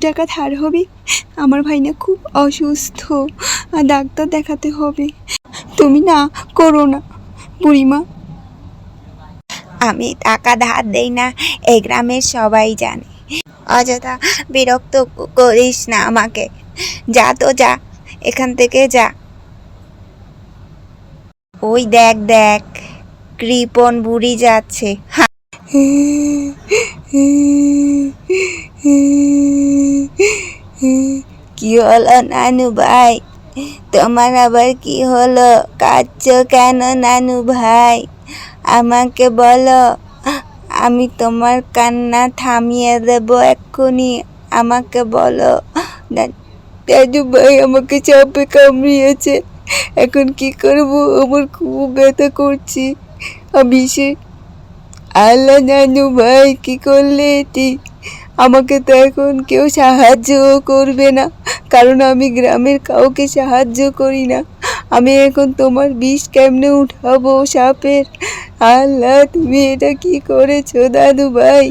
টাকা ধার হবে? আমার ভাই না খুব অসুস্থ। আর ডাক্তার দেখাতে হবে। তুমি না করো না বুড়িমা। আমি টাকা ধার দেই না এই গ্রামের সবাই জানে। অযথা বিরক্ত করিস না আমাকে। যা তো যা এখান থেকে যা। ওই দেখ দেখ কৃপন বুড়ি যাচ্ছে। হা, কি হলো নানু ভাই? তোমার আবার কি হলো কাঁদছো কেন নানু ভাই? আমাকে বলো, আমি তোমার কান্না থামিয়ে দেব এক্ষুনি। আমাকে বলো দাদু ভাই আমাকে চাপে কামড়িয়েছে। এখন কি করব? আমার খুব ব্যথা করছি। আমি সে আল্লাহ নানু ভাই, কি করলে এটি? আমাকে তো এখন কেউ সাহায্যও করবে না, কারণ আমি গ্রামের কাউকে সাহায্য করি না। আমি এখন তোমার বিষ কেমনে উঠাবো সাপের? আল্লাহ, তুমি এটা কি করেছ দাদু ভাই